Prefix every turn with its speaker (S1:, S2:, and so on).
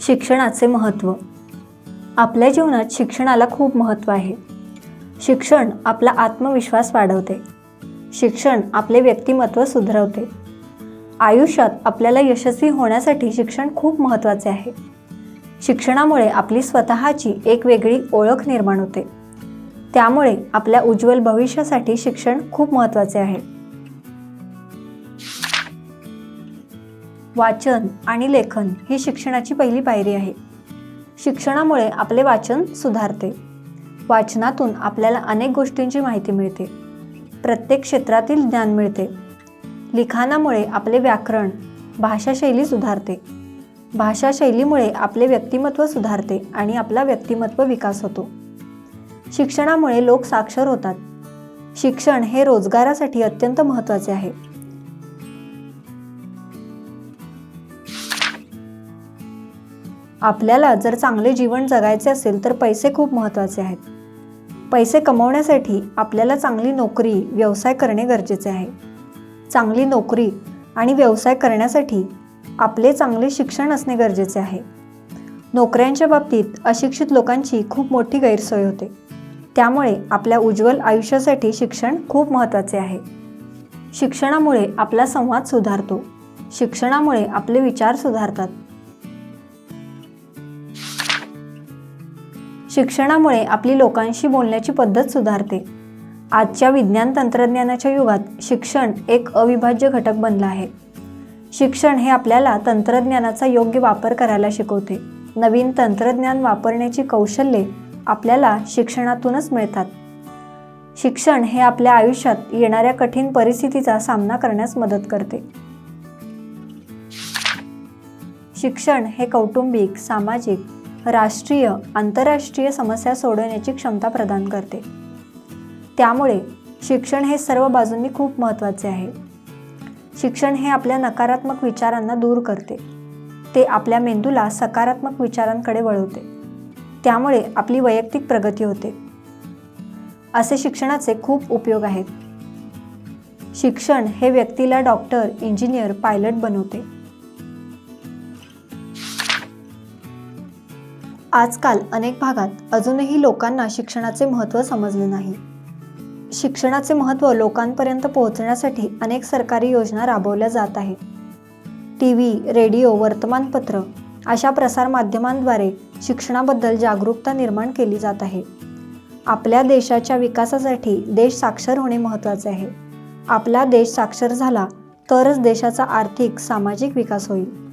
S1: शिक्षणाचे महत्त्व. आपल्या जीवनात शिक्षणाला खूप महत्त्व आहे. शिक्षण आपला आत्मविश्वास वाढवते. शिक्षण आपले व्यक्तिमत्व सुधरवते. आयुष्यात आपल्याला यशस्वी होण्यासाठी शिक्षण खूप महत्त्वाचे आहे. शिक्षणामुळे आपली स्वतःची एक वेगळी ओळख निर्माण होते. त्यामुळे आपल्या उज्ज्वल भविष्यासाठी शिक्षण खूप महत्त्वाचे आहे. वाचन आणि लेखन ही शिक्षणाची पहिली पायरी आहे. शिक्षणामुळे आपले वाचन सुधारते. वाचनातून आपल्याला अनेक गोष्टींची माहिती मिळते. प्रत्येक क्षेत्रातील ज्ञान मिळते. लिखाणामुळे आपले व्याकरण भाषाशैली सुधारते. भाषाशैलीमुळे आपले व्यक्तिमत्व सुधारते आणि आपला व्यक्तिमत्व विकास होतो. शिक्षणामुळे लोक साक्षर होतात. शिक्षण हे रोजगारासाठी अत्यंत महत्त्वाचे आहे. आपल्याला जर चांगले जीवन जगायचे असेल तर पैसे खूप महत्त्वाचे आहेत. पैसे कमवण्यासाठी आपल्याला चांगली नोकरी व्यवसाय करणे गरजेचे आहे. चांगली नोकरी आणि व्यवसाय करण्यासाठी आपले चांगले शिक्षण असणे गरजेचे आहे. नोकऱ्यांच्या बाबतीत अशिक्षित लोकांची खूप मोठी गैरसोय होते. त्यामुळे आपल्या उज्ज्वल आयुष्यासाठी शिक्षण खूप महत्त्वाचे आहे. शिक्षणामुळे आपला संवाद सुधारतो. शिक्षणामुळे आपले विचार सुधारतात. शिक्षणामुळे आपली लोकांशी बोलण्याची पद्धत सुधारते. आजच्या विज्ञान तंत्रज्ञानाच्या युगात शिक्षण एक अविभाज्य घटक बनला आहे. शिक्षण हे आपल्याला तंत्रज्ञानाचा योग्य वापर करायला शिकवते. नवीन तंत्रज्ञान वापरण्याची कौशल्ये आपल्याला शिक्षणातूनच मिळतात. शिक्षण हे आपल्या आयुष्यात येणाऱ्या कठीण परिस्थितीचा सामना करण्यास मदत करते. शिक्षण हे कौटुंबिक सामाजिक राष्ट्रीय आंतरराष्ट्रीय समस्या सोडवण्याची क्षमता प्रदान करते. त्यामुळे शिक्षण हे सर्व बाजूंनी खूप महत्त्वाचे आहे. शिक्षण हे आपल्या नकारात्मक विचारांना दूर करते. ते आपल्या मेंदूला सकारात्मक विचारांकडे वळवते. त्यामुळे आपली वैयक्तिक प्रगती होते. असे शिक्षणाचे खूप उपयोग आहेत. शिक्षण हे व्यक्तीला डॉक्टर इंजिनियर पायलट बनवते. आजकाल अनेक भागात अजूनही लोकांना शिक्षणाचे महत्त्व समजले नाही. शिक्षणाचे महत्त्व लोकांपर्यंत पोहोचण्यासाठी अनेक सरकारी योजना राबवल्या जात आहेत. टी व्ही रेडिओ वर्तमानपत्र अशा प्रसारमाध्यमांद्वारे शिक्षणाबद्दल जागरूकता निर्माण केली जात आहे. आपल्या देशाच्या विकासासाठी देश साक्षर होणे महत्त्वाचे आहे. आपला देश साक्षर झाला तरच देशाचा आर्थिक सामाजिक विकास होईल.